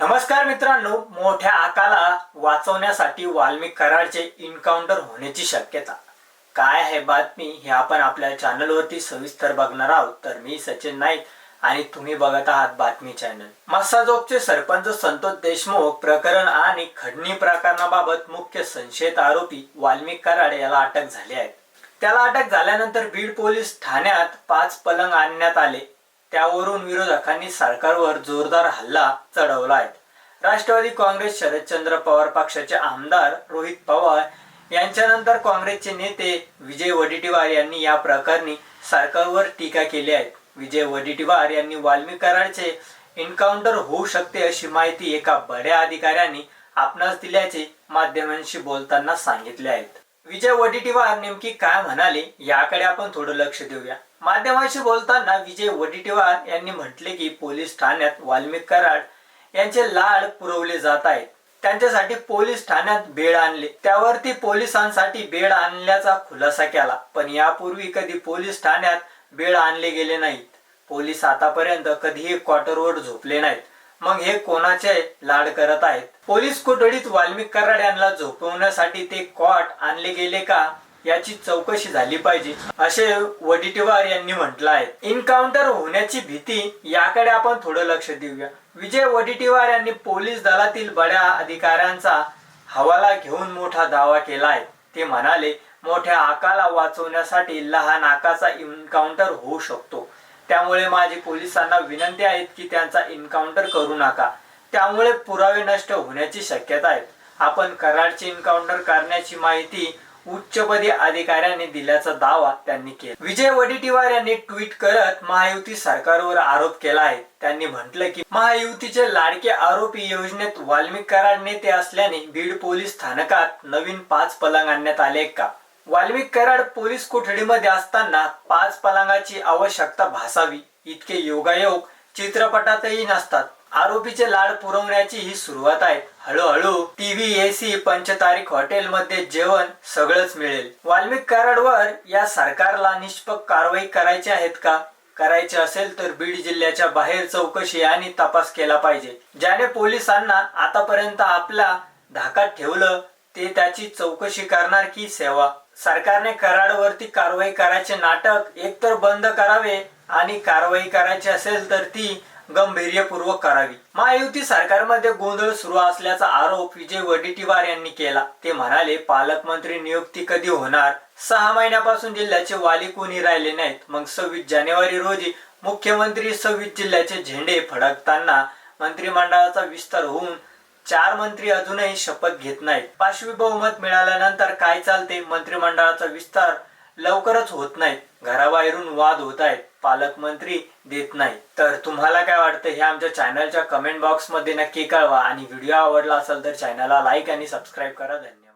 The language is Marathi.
नमस्कार मित्रांनो मोठ्या आकाला वाचवण्यासाठी वाल्मिक कराडचे इन्काउंटर होण्याची शक्यता. काय आहे बातमी हे आपण आपल्या चॅनलवरती सविस्तर बघणार आहोत. तर मी सचिन नाईक आणि तुम्ही बघत आहात बातमी चॅनल मस्साजोगचे सरपंच संतोष देशमुख प्रकरण आणि खडणी प्रकरणाबाबत मुख्य संशयित आरोपी वाल्मिक कराड याला अटक झाली आहे. त्याला अटक झाल्यानंतर बीड पोलीस ठाण्यात पाच पलंग आणण्यात आले. त्यावरून विरोधकांनी सरकारवर जोरदार हल्ला चढवला आहे. राष्ट्रवादी काँग्रेस शरदचंद्र पवार पक्षाचे आमदार रोहित पवार यांच्यानंतर काँग्रेसचे नेते विजय वडेट्टीवार यांनी या प्रकरणी सरकारवर टीका केली आहे. विजय वडेट्टीवार यांनी वाल्मिक कराडचे एन्काउंटर होऊ शकते अशी माहिती एका बड्या अधिकाऱ्यांनी आपणास दिल्याचे माध्यमांशी बोलताना सांगितले आहेत. विजय वडेट्टीवार नेमकी काय म्हणाले याकडे आपण थोडं लक्ष देऊया. माध्यमांशी बोलताना विजय वडेट्टीवार यांनी म्हटले की पोलीस ठाण्यात वाल्मिक कराड यांचे लाड पुरवले जात आहेत. त्यांच्यासाठी पोलीस ठाण्यात बेड आणले. त्यावरती पोलिसांसाठी बेड आणल्याचा खुलासा केला. पण यापूर्वी कधी पोलीस ठाण्यात बेड आणले गेले नाहीत. पोलीस आतापर्यंत कधीही क्वार्टरवर झोपले नाहीत. मग हे कोणाचे लाड करत आहेत? पोलीस कोठडीत वाल्मिक कराड यांना झोपवण्यासाठी ते कॉट आणले गेले का? याची चौकशी झाली पाहिजे असे वडेट्टीवार यांनी म्हटलं आहे इन्काउंटर होण्याची भीती याकडे आपण थोडं लक्ष देऊया. विजय वडेट्टीवार यांनी पोलीस दलातील बड्या अधिकाऱ्यांचा हवाला घेऊन मोठा दावा केला आहे ते म्हणाले मोठ्या आकाला वाचवण्यासाठी लहान आकाचा इन्काउंटर होऊ शकतो. त्यामुळे माझी पोलिसांना विनंती आहे की त्यांचा इन्काउंटर करू नका. त्यामुळे पुरावे नष्ट होण्याची शक्यता आहे. आपण कराडचे इन्काउंटर करण्याची माहिती उच्चपदी अधिकाऱ्यांनी दिल्याचा दावा त्यांनी केला. विजय वडेट्टीवार यांनी ट्विट करत महायुती सरकारवर आरोप केला आहे. त्यांनी म्हटलं की महायुतीचे लाडके आरोपी योजनेत वाल्मिक कराड नेते असल्याने बीड पोलीस स्थानकात नवीन पाच पलंग आणण्यात आले का? वाल्मिक कराड पोलीस कोठडीमध्ये असताना पाच पलंगाची आवश्यकता भासावी. इतके योगायोग चित्रपटातही नसतात. आरोपीचे लाड पुरवण्याची ही सुरुवात आहे. हळूहळू टीव्ही एसी पंचतारीख हॉटेल मध्ये जेवण सगळंच मिळेल. वाल्मिक कराडवर या सरकारला निष्पक कारवाई करायची आहेत का? करायचे असेल तर बीड जिल्ह्याच्या बाहेर चौकशी आणि तपास केला पाहिजे. ज्याने पोलिसांना आतापर्यंत आपला धाकात ठेवलं ते त्याची चौकशी करणार की सेवा? सरकारने कराडवरती कारवाई करायचे नाटक एकतर बंद करावे आणि कारवाई करायची असेल तर ती गंभीर्यपूर्वक करावी. महायुती सरकारमध्ये गोंधळ सुरू असल्याचा आरोप विजय वडेट्टीवार यांनी केला. ते म्हणाले पालकमंत्री नियुक्ती कधी होणार? सहा महिन्यापासून जिल्ह्याचे वाली कोणी राहिले नाहीत? मग सव्वीस जानेवारी रोजी मुख्यमंत्री सव्वीस जिल्ह्याचे झेंडे फडकताना मंत्रिमंडळाचा विस्तार होऊन चार मंत्री अजूनही शपथ घेत नाहीत. पाचवी बहुमत मिळाल्यानंतर काय चालते? मंत्रिमंडळाचा विस्तार लवकरच होत नाही. घराबाहेरून वाद होत आहेत पालकमंत्री देत नाही. तर तुम्हाला काय वाटतं? हे आमच्या चॅनलच्या कमेंट बॉक्समध्ये नक्की कळवा. आणि व्हिडिओ आवडला असेल तर चॅनलला लाईक आणि सबस्क्राईब करा. धन्यवाद.